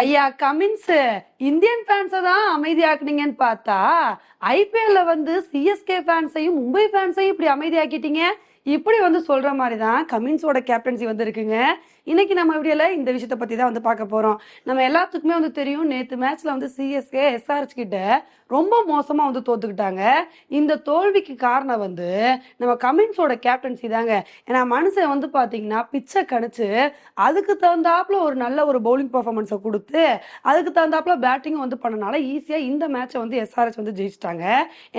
ஐயா Cummins Indian ஃபேன்ஸை தான் அமைதியாக்குனீங்கன்னு பார்த்தா ஐபிஎல்ல வந்து சிஎஸ்கே ஃபேன்ஸையும் மும்பை ஃபேன்ஸையும் இப்படி அமைதியாக்கிட்டீங்க. இப்படி வந்து சொல்ற மாதிரி தான் கமின்ஸோட கேப்டன்சி வந்து இருக்குங்க இன்னைக்கு நம்ம இப்படியில இந்த விஷயத்த பத்தி தான் வந்து பார்க்க போறோம். நம்ம எல்லாத்துக்குமே வந்து தெரியும் நேத்து மேட்ச்ல வந்து சிஎஸ்கே எஸ்ஆர்எச் கிட்ட ரொம்ப மோசமா வந்து தோத்துக்கிட்டாங்க. இந்த தோல்விக்கு காரணம் வந்து நம்ம கமின்ஸோட கேப்டன்சி தாங்க. ஏன்னா மனுஷன் வந்து பாத்தீங்கன்னா பிச்சை கணிச்சு அதுக்கு தகுந்தாப்புல ஒரு நல்ல ஒரு பவுலிங் பர்ஃபார்மன்ஸை கொடுத்து அதுக்கு தகுந்தாப்புல பேட்டிங் வந்து பண்ணனால ஈஸியாக இந்த மேட்சை வந்து எஸ்ஆர்ஹெச் வந்து ஜெயிச்சிட்டாங்க.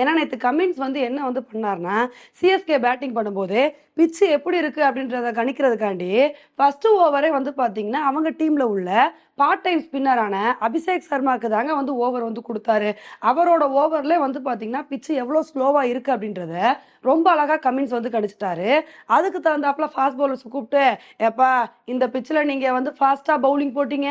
ஏன்னா நேற்று கமின்ஸ் வந்து என்ன வந்து பண்ணார்னா சிஎஸ்கே பேட்டிங் பண்ணும்போது பிச்சு எப்படி இருக்குது அப்படின்றத கணிக்கிறதுக்காண்டி ஃபஸ்ட்டு ஓவரே வந்து பார்த்தீங்கன்னா அவங்க டீமில் உள்ள பார்ட் டைம் ஸ்பின்னரான அபிஷேக் சர்மாக்கு தாங்க வந்து ஓவர் வந்து கொடுத்தாரு. அவரோட ஓவர்ல வந்து பார்த்தீங்கன்னா பிச்சு எவ்வளோ ஸ்லோவாக இருக்கு அப்படின்றத ரொம்ப அழகா கமின்ஸ் வந்து கணிச்சிட்டாரு அதுக்கு தகுந்தாப்புல ஃபாஸ்ட் பவுலர்ஸ் கூப்பிட்டு ஏப்பா இந்த பிச்சில் நீங்கள் வந்து ஃபாஸ்ட்டாக பவுலிங் போட்டீங்க.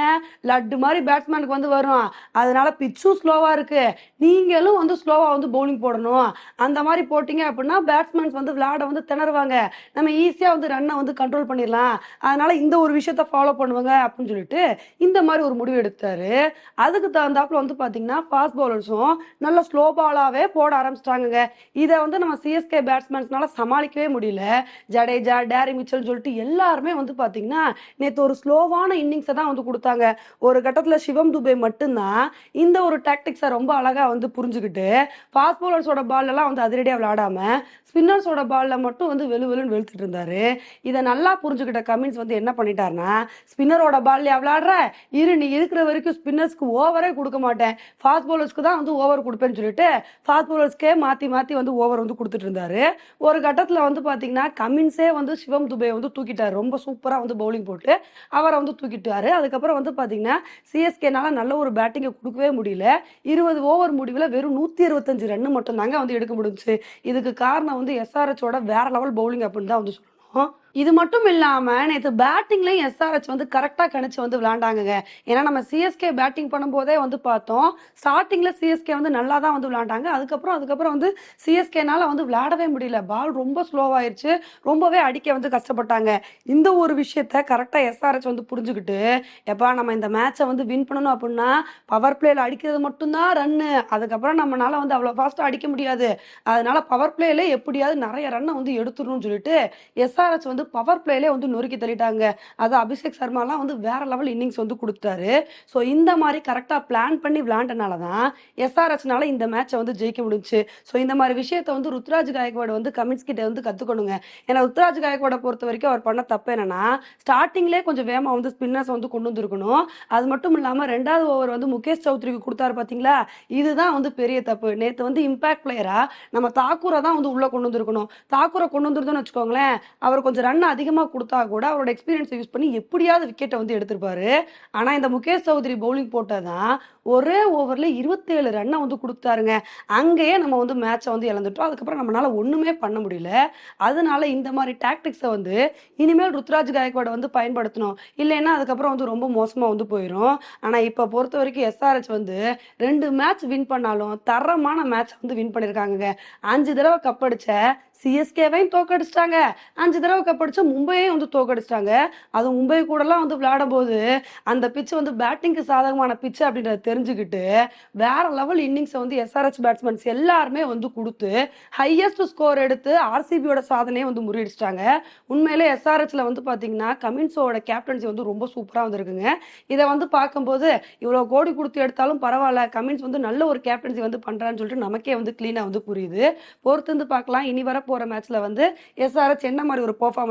லட்டு மாதிரி பேட்ஸ்மேனுக்கு வந்து வரும் அதனால பிச்சும் ஸ்லோவாக இருக்கு. நீங்களும் வந்து ஸ்லோவாக வந்து பவுலிங் போடணும். அந்த மாதிரி போட்டிங்க அப்படின்னா பேட்ஸ்மேன்ஸ் வந்து விளையாட வந்து திணறுவாங்க. நம்ம ஈஸியாக வந்து ரன்னை வந்து கண்ட்ரோல் பண்ணிடலாம். அதனால இந்த ஒரு விஷயத்த ஃபாலோ பண்ணுவாங்க அப்படின்னு சொல்லிட்டு இந்த மாதிரி ஒரு முடிவு எடுத்தாரு. அதுக்கு தகுந்தாப்புல வந்து பார்த்தீங்கன்னா ஃபாஸ்ட் பவுலர்ஸும் நல்ல ஸ்லோ பாலாவே போட ஆரம்பிச்சிட்டாங்க இதை வந்து நம்ம சிஎஸ்கே பேட்ஸ்மேன்ஸ்னால சமாளிக்கவே முடியல. ஜடேஜா டேரி மிச்சல் சொல்லிட்டு எல்லாருமே வந்து பாத்தீங்கன்னா நேற்று ஒரு ஸ்லோவான இன்னிங்ஸை தான் வந்து கொடுத்தாங்க. ஒரு கட்டத்தில் சிவம் துபே மட்டும்தான் இந்த ஒரு டாக்டிக்ஸை ரொம்ப அழகாக வந்து புரிஞ்சுக்கிட்டு ஃபாஸ்ட் பவுலர்ஸோட பால்லாம் வந்து அதிரடியாக விளையாடாம ஸ்பின்னர்ஸோட பாலில் மட்டும் வந்து வெளு வெளுன்னு வெளுத்துட்டு இருந்தாரு. இதை நல்லா புரிஞ்சுக்கிட்ட கமின்ஸ் வந்து என்ன பண்ணிட்டாருன்னா ஸ்பின்னரோட பால்லையா விளையாடுற? இரு நீ இருக்கிற வரைக்கும் ஸ்பின்னர்ஸ்க்கு ஓவரே கொடுக்க மாட்டேன். ஃபாஸ்ட் பவுலர்ஸ்க்கு தான் வந்து ஓவர் கொடுப்பேன்னு சொல்லிட்டு ஃபாஸ்ட் பவுலர்ஸ்க்கே மாற்றி மாற்றி வந்து ஓவர் வந்து கொடுத்துட்டு இருந்தாரு. ஒரு கட்டத்தில் வந்து பார்த்தீங்கன்னா கமின்ஸே வந்து சிவம் துபே வந்து தூக்கிட்டார். ரொம்ப சூப்பராக வந்து பவுலிங் போட்டு அவரை வந்து தூக்கிட்டாரு. அதுக்கப்புறம் வந்து பார்த்தீங்கன்னா சிஎஸ்கேனால நல்ல ஒரு பேட்டிங்கை கொடுக்கவே முடியல. இருபது ஓவர் முடிவில் வெறும் நூற்றி இருபத்தஞ்சு ரன் மட்டும்தாங்க வந்து எடுக்க முடிஞ்சுச்சு. இதுக்கு காரணம் வந்து எஸ்ஆர்எச்சோட வேற லெவல் பவுலிங் அப்படின்னு தான் வந்து சொல்லணும். இது மட்டும் இல்லாம நேற்று பேட்டிங்லயும் எஸ்ஆர்ஹெச் வந்து கரெக்டா கணிச்சு வந்து விளையாண்டாங்க ஏன்னா நம்ம சிஎஸ்கே பேட்டிங் பண்ணும்போதே வந்து பார்த்தோம் ஸ்டார்டிங்ல சிஎஸ்கே வந்து நல்லா தான் வந்து விளையாண்டாங்க. அதுக்கப்புறம் அதுக்கப்புறம் வந்து சிஎஸ்கேனால வந்து விளையாடவே முடியல. பால் ரொம்ப ஸ்லோவாயிருச்சு ரொம்பவே அடிக்க வந்து கஷ்டப்பட்டாங்க. இந்த ஒரு விஷயத்த கரெக்டா எஸ்ஆர்ஹெச் வந்து புரிஞ்சுக்கிட்டு எப்பா நம்ம இந்த மேட்சை வந்து வின் பண்ணணும் அப்படின்னா பவர் பிளேல அடிக்கிறது மட்டும்தான் ரன்னு அதுக்கப்புறம் நம்மளால வந்து அவ்வளோ ஃபாஸ்ட்டாக அடிக்க முடியாது. அதனால பவர் பிளேல எப்படியாவது நிறைய ரன்னை வந்து எடுத்துடணும்னு சொல்லிட்டு எஸ்ஆர்ஹெச் வந்து பவர் பிளேலே வந்து நொறுக்கி தள்ளிட்டாங்க. அது அபிஷேக் சர்மாலாம் வந்து வேற லெவல் இன்னிங்ஸ் வந்து கொடுத்தாரு. ஸோ இந்த மாதிரி கரெக்டாக பிளான் பண்ணி விளையாண்டனால தான் எஸ்ஆர்எஸ்னால இந்த மேட்சை வந்து ஜெயிக்க முடிஞ்சுச்சு ஸோ இந்த மாதிரி விஷயத்த வந்து ருத்ராஜ் காயக்வாடு வந்து கமிட்ஸ் கிட்ட வந்து கற்றுக்கணுங்க ஏன்னா ருத்ராஜ் காயக்வாடை பொறுத்த வரைக்கும் அவர் பண்ண தப்பு என்னன்னா ஸ்டார்டிங்லேயே கொஞ்சம் வேகமாக வந்து ஸ்பின்னர்ஸ் வந்து கொண்டு வந்திருக்கணும். அது மட்டும் இல்லாமல் ரெண்டாவது ஓவர் வந்து முகேஷ் சௌத்ரிக்கு கொடுத்தாரு பார்த்தீங்களா இதுதான் வந்து பெரிய தப்பு. நேற்று வந்து இம்பாக்ட் பிளேயரா நம்ம தாக்கூரை தான் வந்து உள்ளே கொண்டு வந்திருக்கணும். தாக்கூரை கொண்டு வந்திருந்தோம்னு வச்சுக்கோங்களேன் அவர் கொஞ்சம் ரன் அதிகமாக கொடுத்தா கூட அவரோட எக்ஸ்பீரியன்ஸை யூஸ் பண்ணி எப்படியாவது விக்கெட்டை வந்து எடுத்திருப்பாரு. ஆனால் இந்த முகேஷ் சௌத்ரி பவுலிங் போட்டதான் ஒரே ஓவரில் இருபத்தேழு ரன்னை வந்து கொடுத்தாருங்க. அங்கேயே நம்ம வந்து மேட்சை வந்து இழந்துட்டோம். அதுக்கப்புறம் நம்மளால ஒன்றுமே பண்ண முடியல. அதனால இந்த மாதிரி டாக்டிக்ஸை வந்து இனிமேல் ருத்ராஜ் காயக்வாடை வந்து பயன்படுத்தணும். இல்லைன்னா அதுக்கப்புறம் வந்து ரொம்ப மோசமாக வந்து போயிடும் ஆனால் இப்போ பொறுத்த வரைக்கும் எஸ்ஆர்ஹெச் வந்து ரெண்டு மேட்ச் வின் பண்ணாலும் தரமான மேட்ச் வந்து வின் பண்ணியிருக்காங்க அஞ்சு தடவை கப் அடிச்ச சிஎஸ்கேவையும் தோக்கடிச்சிட்டாங்க. அஞ்சு தடவை கப் படித்து மும்பையே வந்து தோக்கடிச்சிட்டாங்க. அது மும்பை கூடலாம் வந்து விளையாடும் போது அந்த பிச்சு வந்து பேட்டிங்க்கு சாதகமான பிச்சு அப்படின்றத தெரிஞ்சுக்கிட்டு வேற லெவல் இன்னிங்ஸை வந்து எஸ்ஆர்எச் பேட்ஸ்மேன்ஸ் எல்லாருமே வந்து கொடுத்து ஹையஸ்ட் ஸ்கோர் எடுத்து ஆர்சிபியோட சாதனையை வந்து முறியடிச்சிட்டாங்க. உண்மையிலே எஸ்ஆர்எச்ல வந்து பார்த்தீங்கன்னா கமின்ஸோட கேப்டன்சி வந்து ரொம்ப சூப்பராக வந்திருக்குங்க. இதை வந்து பார்க்கும்போது இவ்வளோ கோடி கொடுத்து எடுத்தாலும் பரவாயில்ல கமின்ஸ் வந்து நல்ல ஒரு கேப்டன்சி வந்து பண்ணுறான்னு சொல்லிட்டு நமக்கே வந்து க்ளீனாக வந்து புரியுது. பொறுத்து வந்து பார்க்கலாம். இனி வர போகிற மேட்ச்ல வந்து எஸ்ஆர்எஸ் என்ன மாதிரி ஒரு பெர்ஃபார்மன்ஸ்